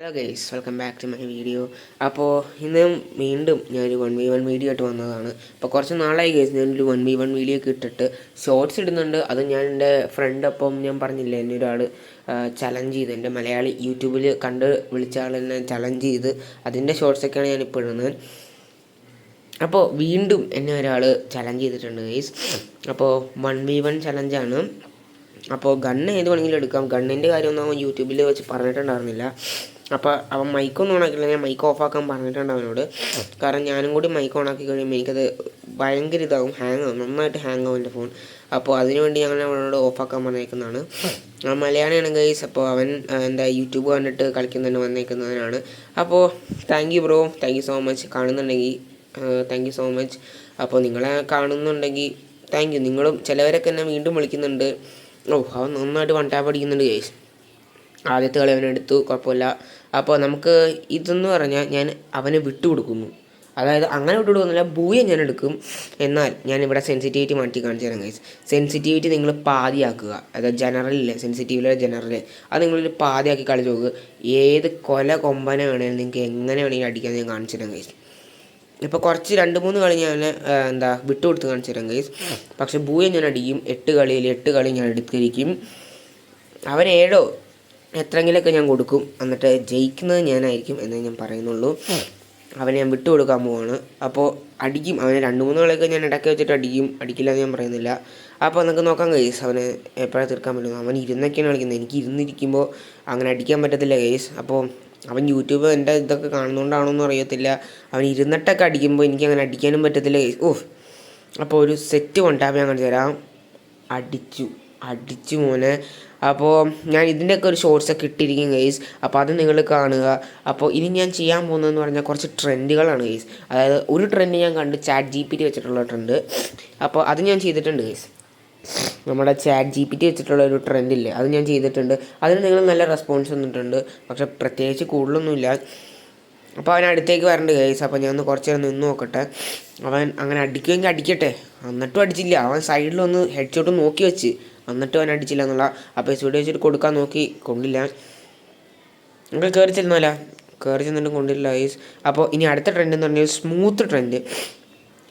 Hello guys welcome back to my video അപ്പോൾ ഇന്ന് വീണ്ടും ഞാനൊരു വൺ വി വൺ വീഡിയോ ആയിട്ട് വന്നതാണ്. അപ്പോൾ കുറച്ച് നാളായി ഗൈസ് ഞാനൊരു വൺ വി വൺ വീഡിയോ ഒക്കെ ഇട്ടിട്ട് ഷോർട്സ് ഇടുന്നുണ്ട്. അത് ഞാൻ എന്റെ ഫ്രണ്ട് ഒപ്പം ഞാൻ പറഞ്ഞില്ല എന്നെ ഒരാൾ ചലഞ്ച് ചെയ്ത് എന്റെ മലയാളി യൂട്യൂബിൽ കണ്ട് വിളിച്ച ആൾ എന്നെ ചലഞ്ച് ചെയ്ത് അതിന്റെ ഷോർട്സൊക്കെയാണ് ഞാനിപ്പോൾ ഇടുന്നത്. അപ്പോൾ വീണ്ടും എന്നെ ഒരാൾ ചലഞ്ച് ചെയ്തിട്ടുണ്ട് ഗൈസ് അപ്പോൾ വൺ വി വൺ ചലഞ്ചാണ് അപ്പോൾ ഗണ്ണ് ഏത് വേണമെങ്കിലും എടുക്കാം. ഗണ്ണിന്റെ കാര്യമൊന്നും യൂട്യൂബിൽ വെച്ച് പറഞ്ഞിട്ടുണ്ടായിരുന്നില്ല. അപ്പോൾ അവൻ മൈക്കൊന്നും ഓണാക്കില്ല ഞാൻ മൈക്ക് ഓഫാക്കാൻ പറഞ്ഞിട്ടുണ്ട് അവനോട്. കാരണം ഞാനും കൂടി മൈക്ക് ഓണാക്കി കഴിയുമ്പോൾ എനിക്കത് ഭയങ്കര ഇതാകും ഹാങ് ആവും നന്നായിട്ട് ഹാങ് ആവും എന്റെ ഫോൺ അപ്പോൾ അതിനുവേണ്ടി ഞങ്ങൾ അവനോട് ഓഫാക്കാൻ പറഞ്ഞേക്കുന്നതാണ്. മലയാളിയാണ് ഗൈസ് അപ്പോൾ അവൻ എന്താ യൂട്യൂബ് കണ്ടിട്ട് കളിക്കുന്നതിന് വന്നേക്കുന്നതിനാണ് അപ്പോൾ thank you bro thank you so much കാണുന്നുണ്ടെങ്കിൽ താങ്ക് യു സോ മച്ച് അപ്പോൾ നിങ്ങളെ കാണുന്നുണ്ടെങ്കിൽ താങ്ക് യു നിങ്ങളും ചിലവരൊക്കെ എന്നെ വീണ്ടും വിളിക്കുന്നുണ്ട്. ഓ അവൻ നന്നായിട്ട് വൺ ടാപ്പ് അടിക്കുന്നുണ്ട് ഗൈസ് ആദ്യത്തെ കളി അവനെടുത്തു കുഴപ്പമില്ല. അപ്പോൾ നമുക്ക് ഇതെന്ന് പറഞ്ഞാൽ ഞാൻ അവന് വിട്ടുകൊടുക്കുന്നു. അതായത് അങ്ങനെ വിട്ടുകൊടുക്കുന്നില്ല ബൂയ ഞാൻ എടുക്കും. എന്നാൽ ഞാൻ ഇവിടെ സെൻസിറ്റിവിറ്റി മാറ്റി കാണിച്ചു തരാം ഗൈസ് സെൻസിറ്റിവിറ്റി നിങ്ങൾ പാതിയാക്കുക. അതായത് ജനറലില്ലേ സെൻസിറ്റീവിലെ ജനറൽ അത് നിങ്ങളൊരു പാതിയാക്കി കളിച്ച് നോക്കുക ഏത് കൊല കൊമ്പനെ വേണമെങ്കിലും നിങ്ങൾക്ക് എങ്ങനെ വേണമെങ്കിലും അടിക്കാൻ ഞാൻ കാണിച്ചു തരാം ഗൈസ് ഇപ്പോൾ കുറച്ച് രണ്ട് മൂന്ന് കളി ഞാൻ എന്താ വിട്ടുകൊടുത്ത് കാണിച്ചു തരാം ഗൈസ് പക്ഷേ ബൂയ ഞാൻ അടിക്കും. എട്ട് കളിയിൽ എട്ട് കളി ഞാൻ എടുത്തിരിക്കും. അവൻ ഏഴോ? എത്രയെങ്കിലുമൊക്കെ ഞാൻ കൊടുക്കും. എന്നിട്ട് ജയിക്കുന്നത് ഞാനായിരിക്കും എന്ന് ഞാൻ പറയുന്നുള്ളൂ. അവനെ ഞാൻ വിട്ടു കൊടുക്കാൻ പോവാണ്. അപ്പോൾ അടിക്കും. അവനെ രണ്ട് മൂന്ന് കളിയൊക്കെ ഞാൻ ഇടയ്ക്ക് വെച്ചിട്ട് അടിക്കും. അടിക്കില്ല എന്ന് ഞാൻ പറയുന്നില്ല. അപ്പോൾ നമുക്ക് നോക്കാം കേസ് അവനെ എപ്പോഴാണ് തീർക്കാൻ പറ്റുന്നത്? അവൻ ഇരുന്നൊക്കെയാണ് കളിക്കുന്നത്. എനിക്ക് ഇരുന്നിരിക്കുമ്പോൾ അങ്ങനെ അടിക്കാൻ പറ്റത്തില്ല കേസ് അപ്പോൾ അവൻ യൂട്യൂബ് എന്റെ ഇതൊക്കെ കാണുന്നതുകൊണ്ടാണോന്നും അറിയത്തില്ല. അവൻ ഇരുന്നിട്ടൊക്കെ അടിക്കുമ്പോൾ എനിക്ക് അങ്ങനെ അടിക്കാനും പറ്റത്തില്ല കേസ് ഓ അപ്പോൾ ഒരു സെറ്റ് കൊണ്ടാപ്പ് ഞാൻ കാണിച്ചു തരാം. അടിച്ചു. അടിച്ചു മോനെ. അപ്പോൾ ഞാൻ ഇതിന്റെയൊക്കെ ഒരു ഷോർട്സ് ഒക്കെ ഇട്ടിരിക്കും ഗൈസ് അപ്പോൾ അത് നിങ്ങൾ കാണുക. അപ്പോൾ ഇനി ഞാൻ ചെയ്യാൻ പോകുന്നതെന്ന് പറഞ്ഞാൽ കുറച്ച് ട്രെൻഡുകളാണ് ഗൈസ് അതായത് ഒരു ട്രെൻഡ് ഞാൻ കണ്ട് ചാറ്റ് ജി പി ടി വെച്ചിട്ടുള്ള ട്രെൻഡ് അപ്പോൾ അത് ഞാൻ ചെയ്തിട്ടുണ്ട് ഗൈസ് നമ്മുടെ ചാറ്റ് ജി പി ടി വെച്ചിട്ടുള്ള ഒരു ട്രെൻഡ് ഇല്ലേ? അത് ഞാൻ ചെയ്തിട്ടുണ്ട്. അതിന് നിങ്ങൾ നല്ല റെസ്പോൺസ് തന്നിട്ടുണ്ട്. പക്ഷെ പ്രത്യേകിച്ച് കൂടുതലൊന്നുമില്ല. അപ്പോൾ അവൻ അടുത്തേക്ക് വരണ്ട് ഗൈസ് അപ്പോൾ ഞാൻ ഒന്ന് കുറച്ച് നേരം നിന്ന് നോക്കട്ടെ. അവൻ അങ്ങനെ അടിക്കുമെങ്കിൽ അടിക്കട്ടെ. എന്നിട്ടും അടിച്ചില്ല. അവൻ സൈഡിലൊന്ന് ഹെഡ് ഷോട്ട് നോക്കി വെച്ച്. എന്നിട്ടും അവൻ അടിച്ചില്ല എന്നുള്ള അപ്പോൾ സ്പീഡ് വെച്ചിട്ട് കൊടുക്കാൻ നോക്കി. കൊണ്ടില്ല. നിങ്ങൾ കയറി ചെല്ലുന്നല്ല കയറി ചെന്നിട്ടും കൊണ്ടില്ല ഐസ് അപ്പോൾ ഇനി അടുത്ത ട്രെൻഡ് എന്ന് പറഞ്ഞാൽ സ്മൂത്ത് ട്രെൻഡ്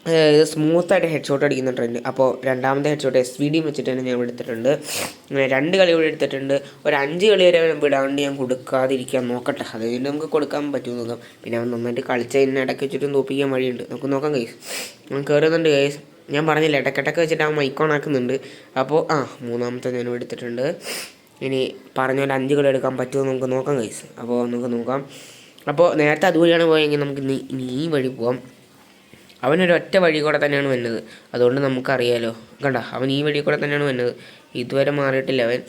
അതായത് സ്മൂത്തായിട്ട് ഹെഡ് ഷോട്ട് അടിക്കുന്ന ട്രെൻഡ് അപ്പോൾ രണ്ടാമത്തെ ഹെഡ് ഷോട്ട് എസ് വി ഡിയും വെച്ചിട്ട് തന്നെ ഞാൻ എടുത്തിട്ടുണ്ട്. രണ്ട് കളി കൂടി എടുത്തിട്ടുണ്ട്. ഒരു അഞ്ച് കളി വരെ വിടാണ്ട് ഞാൻ കൊടുക്കാതിരിക്കാൻ നോക്കട്ടെ. അത് കഴിഞ്ഞിട്ട് നമുക്ക് കൊടുക്കാൻ പറ്റും നോക്കാം പിന്നെ അവൻ നന്നായിട്ട് കളിച്ചതിന് ഇടയ്ക്ക് വെച്ചിട്ടും തോപ്പിക്കാൻ വഴിയുണ്ട്. നമുക്ക് നോക്കാം കേസ് ഞാൻ കയറുന്നുണ്ട് ഗൈസ് ഞാൻ പറഞ്ഞില്ല ഇടയ്ക്കിടയ്ക്ക് വെച്ചിട്ട് ആ മൈക്കോൺ ആക്കുന്നുണ്ട്. അപ്പോൾ ആ മൂന്നാമത്തെ ഞാൻ എടുത്തിട്ടുണ്ട്. ഇനി പറഞ്ഞ പോലെ അഞ്ച് കളി എടുക്കാൻ പറ്റുമോ നമുക്ക് നോക്കാം കൈസ് അപ്പോൾ നമുക്ക് നോക്കാം. അപ്പോൾ നേരത്തെ അതുവഴിയാണ് പോയെങ്കിൽ നമുക്ക് ഇനി ഈ വഴി പോവാം. അവനൊരു ഒറ്റ വഴി കൂടെ തന്നെയാണ് വന്നത്. അതുകൊണ്ട് നമുക്കറിയാലോ. കണ്ട അവൻ ഈ വഴി കൂടെ തന്നെയാണ് വന്നത്. ഇതുവരെ മാറിയിട്ടില്ല അവൻ.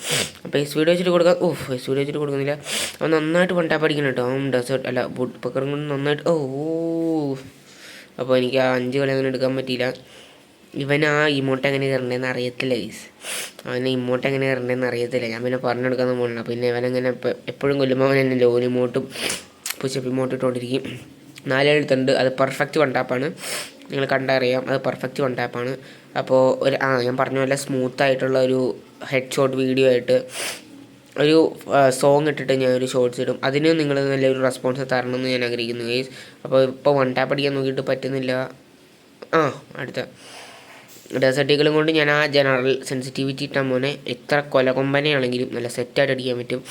അപ്പോൾ എസ് വീഡിയോ വെച്ചിട്ട് കൊടുക്കാം ഓ എസ് വീഡിയോ വെച്ചിട്ട് കൊടുക്കുന്നില്ല. അവൻ നന്നായിട്ട് പണ്ടാ പഠിക്കണം കേട്ടോ. അവൻ ഡെസേർട്ട് അല്ല ബുഡ് പക്കറും കൊണ്ട് നന്നായിട്ട് ഓ അപ്പോൾ എനിക്ക് ആ അഞ്ച് കളി അങ്ങനെ എടുക്കാൻ പറ്റിയില്ല. ഇവൻ ആ ഇമോട്ട് എങ്ങനെ കയറേണ്ടതെന്ന് അറിയത്തില്ല ഗൈസ് അവനെ ഇമോട്ട് എങ്ങനെ കയറേണ്ടതെന്ന് അറിയത്തില്ല. ഞാൻ പിന്നെ പറഞ്ഞു കൊടുക്കാൻ പോകണില്ല പിന്നെ ഇവനങ്ങനെ എപ്പ- എപ്പോഴും കൊല്ലുമ്പോൾ അവൻ എന്നെ ലോൻ ഇമോട്ടും പുഷപ്പ് ഇമോട്ട് ഇട്ടുകൊണ്ടിരിക്കും. നാലെഴുത്തുണ്ട് അത് പെർഫെക്റ്റ് വൺ ടാപ്പാണ് നിങ്ങൾ കണ്ടറിയാം. അത് പെർഫെക്റ്റ് വൺ ടാപ്പാണ് അപ്പോൾ ഒരു ആ ഞാൻ പറഞ്ഞ പോലെ സ്മൂത്ത് ആയിട്ടുള്ള ഒരു ഹെഡ് ഷോട്ട് വീഡിയോ ആയിട്ട് ഒരു സോങ് ഇട്ടിട്ട് ഞാൻ ഒരു ഷോർട്സ് ഇടും. അതിന് നിങ്ങൾ നല്ലൊരു റെസ്പോൺസ് തരണം എന്ന് ഞാൻ ആഗ്രഹിക്കുന്നു ഗൈസ് അപ്പോൾ ഇപ്പോൾ വൺ ടാപ്പ് അടിക്കാൻ നോക്കിയിട്ട് പറ്റുന്നില്ല. ആ അടുത്ത. ഡെസർട്ടികളും കൊണ്ട് ഞാൻ ആ ജനറൽ സെൻസിറ്റിവിറ്റി ഇട്ടാൻ മോനെ. എത്ര കൊലകൊമ്പനെയാണെങ്കിലും നല്ല സെറ്റായിട്ട് അടിക്കാൻ പറ്റും.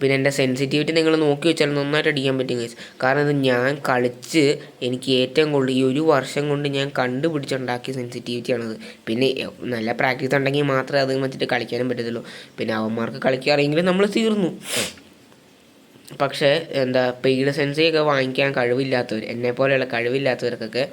പിന്നെ എന്റെ സെൻസിറ്റിവിറ്റി നിങ്ങൾ നോക്കി വെച്ചാൽ നന്നായിട്ട് അടിക്കാൻ പറ്റും ഗൈസ് കാരണം ഇത് ഞാൻ കളിച്ച് എനിക്ക് ഏറ്റവും കൂടുതൽ ഈ ഒരു വർഷം കൊണ്ട് ഞാൻ കണ്ടുപിടിച്ചുണ്ടാക്കിയ സെൻസിറ്റിവിറ്റിയാണത് പിന്നെ നല്ല പ്രാക്ടീസ് ഉണ്ടെങ്കിൽ മാത്രമേ അത് വെച്ചിട്ട് കളിക്കാനും പറ്റത്തുള്ളൂ. പിന്നെ അവന്മാർക്ക് കളിക്കാറെങ്കിലും നമ്മൾ തീർന്നു. പക്ഷേ എന്താ പെയ്ഡ് സെൻസിയൊക്കെ വാങ്ങിക്കാൻ കഴിവില്ലാത്തവർ എന്നെ പോലെയുള്ള കഴിവില്ലാത്തവർക്കൊക്കെ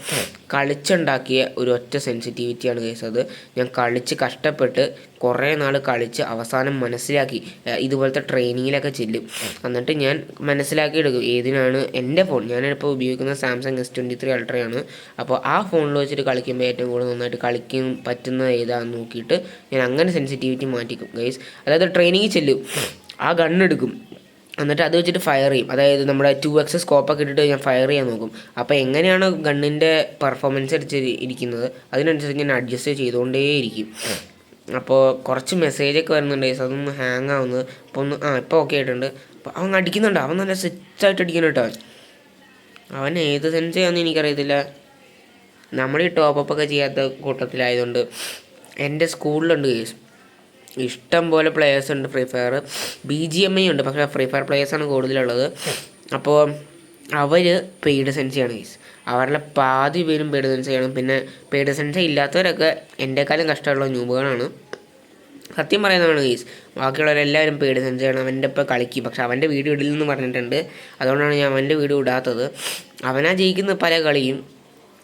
കളിച്ചുണ്ടാക്കിയ ഒരു ഒറ്റ സെൻസിറ്റിവിറ്റിയാണ് കേസ് അത്. ഞാൻ കളിച്ച് കഷ്ടപ്പെട്ട് കുറേ നാൾ കളിച്ച് അവസാനം മനസ്സിലാക്കി ഇതുപോലത്തെ ട്രെയിനിങ്ങിലൊക്കെ ചെല്ലും. എന്നിട്ട് ഞാൻ മനസ്സിലാക്കി എടുക്കും ഏതിനാണ് എന്റെ ഫോൺ. ഞാനിപ്പോൾ ഉപയോഗിക്കുന്ന സാംസങ് എസ് ട്വന്റി ത്രീ അൾട്രയാണ് അപ്പോൾ ആ ഫോണിൽ വെച്ചിട്ട് കളിക്കുമ്പോൾ ഏറ്റവും കൂടുതൽ നന്നായിട്ട് കളിക്കും പറ്റുന്നത് ഏതാണെന്ന് നോക്കിയിട്ട് ഞാൻ അങ്ങനെ സെൻസിറ്റിവിറ്റി മാറ്റിക്കും ഗൈസ് അതായത് ട്രെയിനിങ്ങിൽ ചെല്ലും ആ ഗണ്ണെടുക്കും എന്നിട്ട് അത് വെച്ചിട്ട് ഫയർ ചെയ്യും. അതായത് നമ്മുടെ ടു എക്സ് സ്കോപ്പൊക്കെ ഇട്ടിട്ട് ഞാൻ ഫയർ ചെയ്യാൻ നോക്കും. അപ്പോൾ എങ്ങനെയാണ് ഗണ്ണിന്റെ പെർഫോമൻസ് അടിച്ച് ഇരിക്കുന്നത്? അതിനനുസരിച്ച് ഞാൻ അഡ്ജസ്റ്റ് ചെയ്തുകൊണ്ടേയിരിക്കും. അപ്പോൾ കുറച്ച് മെസ്സേജൊക്കെ വരുന്നുണ്ട്. അതൊന്ന് ഹാങ് ആവുന്നത് അപ്പോൾ ഒന്ന് ആ ഇപ്പോൾ ഓക്കെ ആയിട്ടുണ്ട്. അപ്പോൾ അവൻ അടിക്കുന്നുണ്ട്. അവൻ നല്ല സെറ്റായിട്ട് അടിക്കണം കേട്ടോ അവൻ ഏത് സെൻസയാണെന്ന് എനിക്കറിയത്തില്ല. നമ്മൾ ഈ ടോപ്പ് ഒക്കെ ചെയ്യാത്ത കൂട്ടത്തിലായതുകൊണ്ട് എന്റെ സ്കൂളിലുണ്ട് കേസ് ഇഷ്ടം പോലെ പ്ലേയേഴ്സ് ഉണ്ട് free fire B G M I ഉണ്ട് പക്ഷേ ഫ്രീ ഫയർ പ്ലേയേഴ്സാണ് കൂടുതലുള്ളത്. അപ്പോൾ അവർ പെയ്ഡ് സെൻസിയാണ് കേസ് അവരുടെ പാതി പേരും പെയ്ഡ് സെൻസിയാണ് പിന്നെ പെയ്ഡ് സെൻസ ഇല്ലാത്തവരൊക്കെ എന്റെക്കാളും കഷ്ടമുള്ള ന്യൂബുകളാണ്. സത്യം പറയുന്നതാണ് ഗീസ് ബാക്കിയുള്ളവരെല്ലാവരും പേടി സെൻസാണ് അവന്റെ ഇപ്പോൾ കളിക്കും. പക്ഷെ അവന്റെ വീഡിയോ ഇടില്ലെന്ന് പറഞ്ഞിട്ടുണ്ട്. അതുകൊണ്ടാണ് ഞാൻ അവന്റെ വീഡിയോ ഇടാത്തത്. അവനാ ജയിക്കുന്ന പല കളിയും.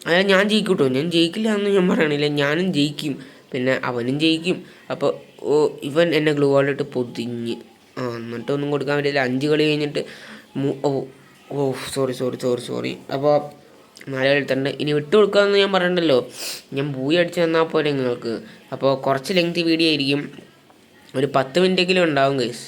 അതായത് ഞാൻ ജയിക്കൂട്ടോ? ഞാൻ ജയിക്കില്ല എന്ന് ഞാൻ പറയണില്ല. ഞാനും ജയിക്കും. പിന്നെ അവനും ജയിക്കും. അപ്പോൾ ഓ ഇവൻ എന്നെ ഗ്ലൂ വാളിട്ട് പൊതിഞ്ഞ്. ആ എന്നിട്ടൊന്നും കൊടുക്കാൻ പറ്റില്ല. അഞ്ച് കളി കഴിഞ്ഞിട്ട് ഓ ഓ സോറി സോറി സോറി സോറി അപ്പോൾ നാല് കളിത്തണ്ട് ഇനി വിട്ടു കൊടുക്കാമെന്ന് ഞാൻ പറയണ്ടല്ലോ ഞാൻ ബൂയി അടിച്ച് തന്നാൽ പോലെ നിങ്ങൾക്ക്. അപ്പോൾ കുറച്ച് ലെങ്തി വീഡിയോ ആയിരിക്കും. ഒരു പത്ത് മിനിറ്റെങ്കിലും ഉണ്ടാവും കേസ്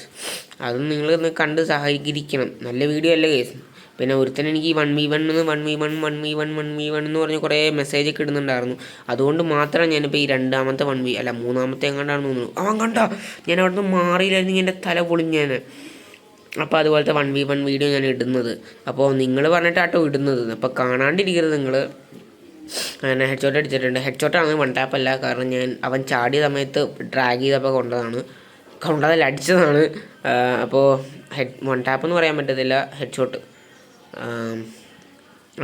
അതും നിങ്ങൾ കണ്ട് സഹകരിക്കണം നല്ല വീഡിയോ അല്ല കേസ് പിന്നെ ഒരുത്തൻ എനിക്ക് വൺ വി വൺ എന്ന് one V one one V one one V one എന്ന് പറഞ്ഞ് കുറേ മെസ്സേജ് ഒക്കെ ഇടുന്നുണ്ടായിരുന്നു. അതുകൊണ്ട് മാത്രമാണ് ഞാനിപ്പോൾ ഈ രണ്ടാമത്തെ വൺ വി അല്ല മൂന്നാമത്തെ എങ്ങാണ്ടാണെന്ന് തോന്നുന്നു. അവൻ കണ്ട ഞാൻ അവിടുന്ന് മാറിയില്ലായിരുന്നു എന്റെ തല പൊളിഞ്ഞാൽ അപ്പോൾ അതുപോലത്തെ വൺ വി വൺ വീഡിയോ ഞാൻ ഇടുന്നത്. അപ്പോൾ നിങ്ങൾ പറഞ്ഞിട്ടാട്ടോ ഇടുന്നത്. അപ്പോൾ കാണാണ്ടിരിക്കരുത് നിങ്ങൾ അങ്ങനെ ഹെഡ് ഷോട്ട് അടിച്ചിട്ടുണ്ട്. ഹെഡ് ഷോട്ടാണ് വൺ ടാപ്പ് അല്ല. കാരണം ഞാൻ അവൻ ചാടിയ സമയത്ത് ഡ്രാഗ് ചെയ്തപ്പോൾ കൊണ്ടതാണ്. കൊണ്ടതല്ല അടിച്ചതാണ്. അപ്പോൾ ഹെഡ് വൺ ടാപ്പ് എന്ന് പറയാൻ പറ്റത്തില്ല ഹെഡ് ഷോട്ട്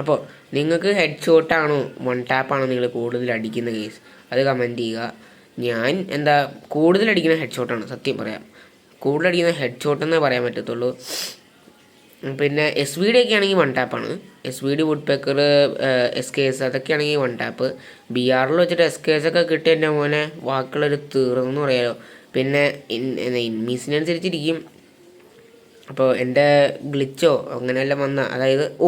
അപ്പോൾ നിങ്ങൾക്ക് ഹെഡ് ഷോട്ടാണോ വൺ ടാപ്പാണോ നിങ്ങൾ കൂടുതൽ അടിക്കുന്ന കേസ് അത് കമന്റ് ചെയ്യുക. ഞാൻ എന്താ കൂടുതൽ അടിക്കുന്ന ഹെഡ് ഷോട്ടാണ് സത്യം പറയാം. കൂടുതൽ അടിക്കുന്ന ഹെഡ് ഷോട്ടെന്നേ പറയാൻ പറ്റത്തുള്ളൂ. പിന്നെ എസ് വി ഡി ഒക്കെ ആണെങ്കിൽ one ടാപ്പാണ് S V D woodpecker S K S അതൊക്കെ ആണെങ്കിൽ വൺ ടാപ്പ് ബി ആറിൽ വെച്ചിട്ട് എസ് കെ എസ് ഒക്കെ കിട്ടിയ എന്റെ മോനെ വാക്കുകളൊരു തീർന്നു പറയാലോ. പിന്നെ ഇൻ ഇൻമീസിനനുസരിച്ചിരിക്കും. അപ്പോൾ എന്റെ ഗ്ലിച്ചോ അങ്ങനെയെല്ലാം വന്ന അതായത് ഓ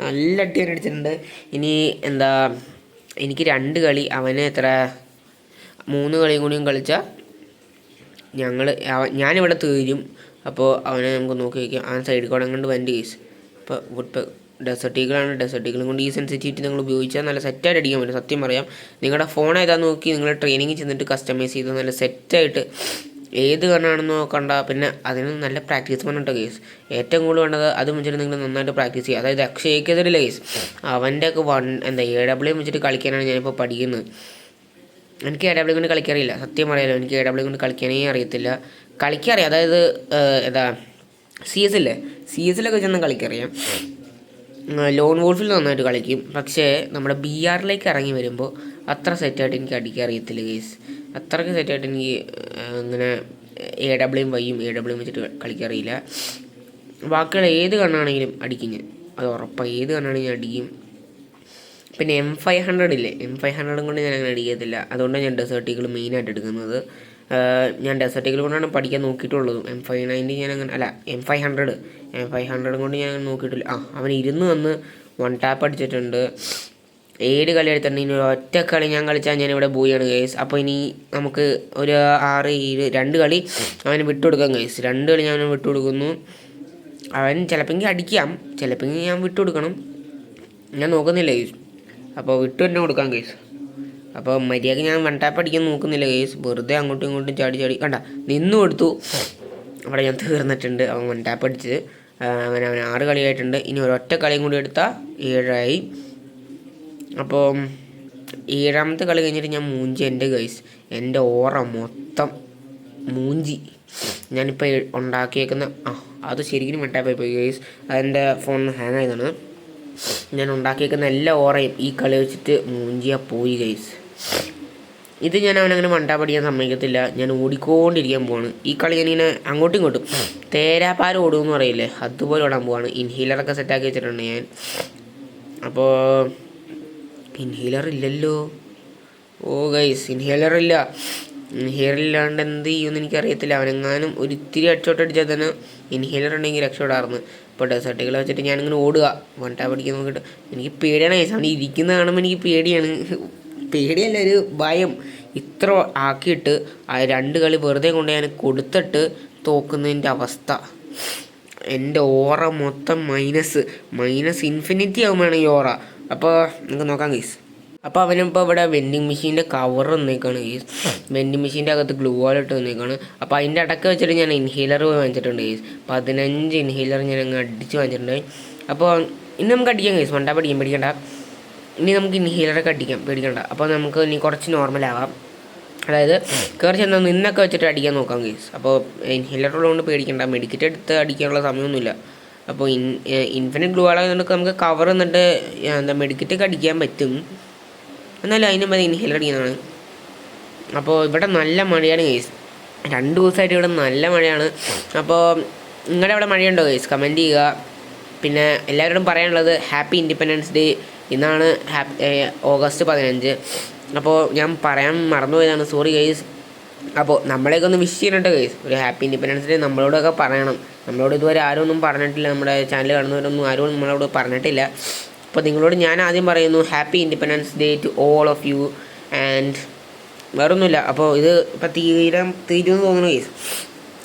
നല്ല അടി അടിച്ചിട്ടുണ്ട്. ഇനി എന്താ എനിക്ക് രണ്ട് കളി അവന് എത്ര മൂന്ന് കളിയും കൂടിയും കളിച്ചാൽ ഞങ്ങൾ ഞാനിവിടെ തീരും. അപ്പോൾ അവനെ നമുക്ക് നോക്കി വയ്ക്കാം ആ സൈഡിൽ കൂടെ അങ്ങോട്ട് വണ്ടി കേസ് അപ്പോൾ വുഡ് ഡെസർട്ടിക്കളാണ് ഡെസർട്ടിക്കളും കൊണ്ട് ഈ സെൻസിറ്റിവിറ്റി നിങ്ങൾ ഉപയോഗിച്ചാൽ നല്ല സെറ്റായിട്ട് അടിക്കാൻ പറ്റും. സത്യം പറയാം. നിങ്ങളുടെ ഫോൺ ഏതാ നോക്കി നിങ്ങൾ ട്രെയിനിങ് ചെന്നിട്ട് കസ്റ്റമൈസ് ചെയ്ത് നല്ല സെറ്റായിട്ട് ഏത് കണ്ണാണെന്നോ കണ്ട പിന്നെ അതിന് നല്ല പ്രാക്ടീസ് വേണം കേസ് ഏറ്റവും കൂടുതൽ വേണ്ടത് അത് വെച്ചിട്ട് നിങ്ങൾ നന്നായിട്ട് പ്രാക്ടീസ് ചെയ്യുക. അതായത് അക്ഷയ്ക്കെതിരില്ല കേസ് അവന്റെ ഒക്കെ വൺ എന്താ എ ഡബ്ല്യു വെച്ചിട്ട് കളിക്കാനാണ് ഞാനിപ്പോൾ പഠിക്കുന്നത്. എനിക്ക് എ ഡബ്ല്യു കൊണ്ട് അറിയില്ല സത്യം പറയാലോ എനിക്ക് എ ഡബ്ല്യു കൊണ്ട് കളിക്കാനേ അറിയത്തില്ല. കളിക്കറിയാം അതായത് എന്താ സി എസ് ഇല്ലേ? സി എസിലൊക്കെ ചെന്ന് കളിക്കറിയാം. ലോൺ വോൾഫിൽ നന്നായിട്ട് കളിക്കും. പക്ഷേ നമ്മുടെ ബി ആറിലേക്ക് ഇറങ്ങി വരുമ്പോൾ അത്ര സെറ്റായിട്ട് എനിക്ക് അടിക്കാൻ അറിയത്തില്ല കേസ് അത്രയ്ക്ക് സെറ്റായിട്ട് എനിക്ക് ഇങ്ങനെ എ ഡബ്ല്യൂം വൈയും എ ഡബ്ല്യൂം വെച്ചിട്ട് കളിക്കാറിയില്ല ബാക്കിയുള്ള ഏത് കണ്ണാണെങ്കിലും അടിക്കും ഞാൻ. അത് ഉറപ്പാണ് ഏത് കണ്ണാണെങ്കിലും അടിക്കും. പിന്നെ എം ഫൈവ് ഹൺഡ്രഡ് ഇല്ലേ? എം ഫൈവ് ഹൺഡ്രഡും കൊണ്ട് ഞാൻ അങ്ങനെ അടിക്കത്തില്ല. അതുകൊണ്ടാണ് ഞാൻ ഡെസേർട്ടികൾ മെയിനായിട്ട് എടുക്കുന്നത്. ഞാൻ ഡെസേർട്ടികൾ കൊണ്ടാണ് പഠിക്കാൻ നോക്കിയിട്ടുള്ളതും. എം ഫൈവ് നയന്റി ഞാൻ അങ്ങനെ അല്ല M five hundred M five ഹൺഡ്രഡും കൊണ്ട് ഞാൻ നോക്കിയിട്ടില്ല. ആ അവൻ ഇരുന്ന് വന്ന് വൺ ടാപ്പ് അടിച്ചിട്ടുണ്ട്. ഏഴ് കളി എടുത്തിട്ടുണ്ട്. ഇനി ഒറ്റ കളി ഞാൻ കളിച്ചാൽ ഞാൻ ഇവിടെ പോയാണ് ഗേസ് അപ്പോൾ ഇനി നമുക്ക് ഒരു ആറ് ഏഴ് രണ്ട് കളി അവന് വിട്ടുകൊടുക്കാം ഗേസ് രണ്ട് കളി ഞാൻ അവന് വിട്ടുകൊടുക്കുന്നു അവൻ ചിലപ്പോൾ അടിക്കാം. ചിലപ്പോൾ ഞാൻ വിട്ടുകൊടുക്കണം ഞാൻ നോക്കുന്നില്ല ഗേസ് അപ്പോൾ വിട്ടു തന്നെ കൊടുക്കാം കേസ് അപ്പോൾ മര്യാദയ്ക്ക് ഞാൻ വൺ ടാപ്പ് അടിക്കാൻ നോക്കുന്നില്ല കേസ് വെറുതെ അങ്ങോട്ടും ഇങ്ങോട്ടും ചാടി ചാടി. കണ്ട നിന്നു കൊടുത്തു. അവിടെ ഞാൻ തീർന്നിട്ടുണ്ട്. അവൻ വൺ ടാപ്പ് അടിച്ച്. ആ, അങ്ങനെ അവൻ ആറ് കളിയായിട്ടുണ്ട്. ഇനി ഒരൊറ്റ കളിയും കൂടി എടുത്താൽ ഏഴായി. അപ്പോൾ ഏഴാമത്തെ കളി കഴിഞ്ഞിട്ട് ഞാൻ മൂഞ്ചി എന്റെ ഗൈസ് എന്റെ ഓറ മൊത്തം മൂഞ്ചി. ഞാനിപ്പോൾ ഉണ്ടാക്കിയേക്കുന്ന ആ അത് ശരിക്കും വൺ പോയി ഗൈസ് അതെന്റെ ഫോൺ ഹാങ് ആയതാണ്. ഞാൻ ഉണ്ടാക്കിയേക്കുന്ന എല്ലാ ഓറയും ഈ കളി വെച്ചിട്ട് മൂഞ്ചിയാ പോയി ഗൈസ് ഇത് ഞാൻ അവനങ്ങനെ മണ്ടാ പഠിക്കാൻ സമ്മതിക്കത്തില്ല. ഞാൻ ഓടിക്കൊണ്ടിരിക്കാൻ പോവാണ്. ഈ കളി ഞാനിങ്ങനെ അങ്ങോട്ടും ഇങ്ങോട്ടും തേരാപ്പാൽ ഓടുമെന്ന് പറയില്ലേ? അതുപോലെ ഓടാൻ പോവാണ്. ഇൻഹീലറൊക്കെ സെറ്റാക്കി വെച്ചിട്ടുണ്ട് ഞാൻ. അപ്പോൾ ഇൻഹീലർ ഇല്ലല്ലോ. ഓ ഗൈസ് ഇൻഹേലർ ഇല്ല. ഇൻഹേലർ ഇല്ലാണ്ട് എന്ത് ചെയ്യുമെന്ന് എനിക്കറിയത്തില്ല. അവനെങ്ങാനും ഒരു ഇത്തിരി ഹെഡ്ഷോട്ട് അടിച്ചാൽ തന്നെ ഇൻഹേലർ ഉണ്ടെങ്കിൽ രക്ഷപ്പെടാറുന്നു ഇപ്പോൾ ഡെസേർട്ടുകൾ വെച്ചിട്ട് ഞാനിങ്ങനെ ഓടുക. വൺ ടാപ്പ് അടിക്കാൻ നോക്കിയിട്ട് എനിക്ക് പേടിയാണ് ഗൈസ് അവൻ ഇരിക്കുന്ന കാണുമ്പോൾ എനിക്ക് പേടിയാണ്. പേടിയല്ല ഒരു ഭയം. ഇത്ര ആക്കിയിട്ട് ആ രണ്ട് കളി വെറുതെ കൊണ്ട് ഞാൻ കൊടുത്തിട്ട് തോക്കുന്നതിന്റെ അവസ്ഥ. എന്റെ ഓറ മൊത്തം മൈനസ് മൈനസ് ഇൻഫിനിറ്റി ആകുമ്പോഴാണ് ഈ ഓറ. അപ്പോൾ നമുക്ക് നോക്കാം ഗീസ് അപ്പോൾ അവനിപ്പോൾ ഇവിടെ വെൻഡിങ് മെഷീന്റെ കവർ വന്നേക്കാണ് ഗീസ് വെൻഡിങ് മെഷീന്റെ അകത്ത് ഗ്ലൂ വാളിട്ട് വന്നേക്കാണ്. അപ്പോൾ അതിന്റെ അടക്ക വെച്ചിട്ട് ഞാൻ ഇൻഹേലർ വാങ്ങിച്ചിട്ടുണ്ട് ഗീസ് പതിനഞ്ച് ഇൻഹേലർ ഞാൻ അങ്ങ് അടിച്ച് വാങ്ങിച്ചിട്ടുണ്ട്. അപ്പോൾ ഇനി നമുക്ക് അടിക്കാം ഗീസ് മണ്ടാ പഠിക്കാൻ പേടിക്കണ്ട. ഇനി നമുക്ക് ഇൻഹേലറൊക്കെ അടിക്കാം പേടിക്കണ്ട. അപ്പോൾ നമുക്ക് ഇനി കുറച്ച് നോർമലാവാം അതായത് കയറി ചെന്നാൽ നിന്നൊക്കെ വെച്ചിട്ട് അടിക്കാൻ നോക്കാം ഗീസ് അപ്പോൾ ഇൻഹേലർ ഉള്ളതുകൊണ്ട് പേടിക്കണ്ട. മെഡിക്കറ്റ് എടുത്ത് അടിക്കാനുള്ള സമയമൊന്നുമില്ല. അപ്പോൾ ഇൻ ഇൻഫിനിറ്റ് ഗ്ലൂ ആയതുകൊണ്ട് നമുക്ക് കവർ എന്നിട്ട് എന്താ മെഡിക്കറ്റൊക്കെ അടിക്കാൻ പറ്റും. എന്നാലും അതിന് മതി ഇൻഹേലർ അടിക്കുന്നതാണ്. അപ്പോൾ ഇവിടെ നല്ല മഴയാണ് ഗൈസ് രണ്ട് ദിവസമായിട്ട് ഇവിടെ നല്ല മഴയാണ്. അപ്പോൾ നിങ്ങളുടെ അവിടെ മഴയുണ്ടോ ഗൈസ് കമന്റ് ചെയ്യുക. പിന്നെ എല്ലാവരോടും പറയാനുള്ളത് ഹാപ്പി ഇൻഡിപെൻഡൻസ് ഡേ ഇന്നാണ് ഹാപ്പി ഓഗസ്റ്റ് പതിനഞ്ച്. അപ്പോൾ ഞാൻ പറയാൻ മറന്നുപോയതാണ്. സോറി ഗൈസ് അപ്പോൾ നമ്മളെയൊക്കെ ഒന്ന് വിഷ് ചെയ്യണട്ടോ കേസ് ഒരു ഹാപ്പി ഇൻഡിപെൻഡൻസ് ഡേ നമ്മളോടൊക്കെ പറയണം. നമ്മളോട് ഇതുവരെ ആരും ഒന്നും പറഞ്ഞിട്ടില്ല. നമ്മുടെ ചാനൽ കാണുന്നവരൊന്നും ആരും നമ്മളോട് പറഞ്ഞിട്ടില്ല. അപ്പോൾ നിങ്ങളോട് ഞാൻ ആദ്യം പറയുന്നു happy independence day to all of you and വേറൊന്നുമില്ല. അപ്പോൾ ഇത് ഇപ്പം തീരാൻ തീരുമെന്ന് തോന്നുന്നു കേസ്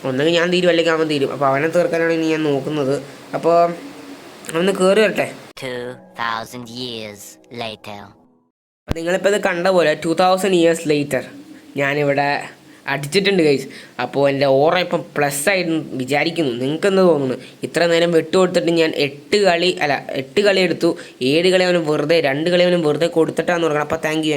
ഒന്നെങ്കിൽ ഞാൻ തീരും അല്ലെങ്കിൽ അവൻ തീരും. അപ്പോൾ അവനെ തീർക്കാനാണ് ഇനി ഞാൻ നോക്കുന്നത്. അപ്പോൾ അവന്ന് കയറി വരട്ടെ. 2,000 years later. അപ്പോൾ നിങ്ങളിപ്പോൾ ഇത് കണ്ട പോലെ ടു തൗസൻഡ് ഇയേഴ്സ് ലേറ്റർ ഞാനിവിടെ അടിച്ചിട്ടുണ്ട് ഗൈസ് അപ്പോൾ എന്റെ ഓറ ഇപ്പം പ്ലസ് ആയിരുന്നു വിചാരിക്കുന്നു. നിങ്ങൾക്ക് എന്ത് തോന്നുന്നു? ഇത്ര നേരം വിട്ടു കൊടുത്തിട്ട് ഞാൻ എട്ട് കളി അല്ല എട്ട് കളി എടുത്തു. ഏഴ് കളി അവനും വെറുതെ രണ്ട് കളി അവനും വെറുതെ കൊടുത്തിട്ടാന്ന് തുടങ്ങണം അപ്പോൾ താങ്ക് യു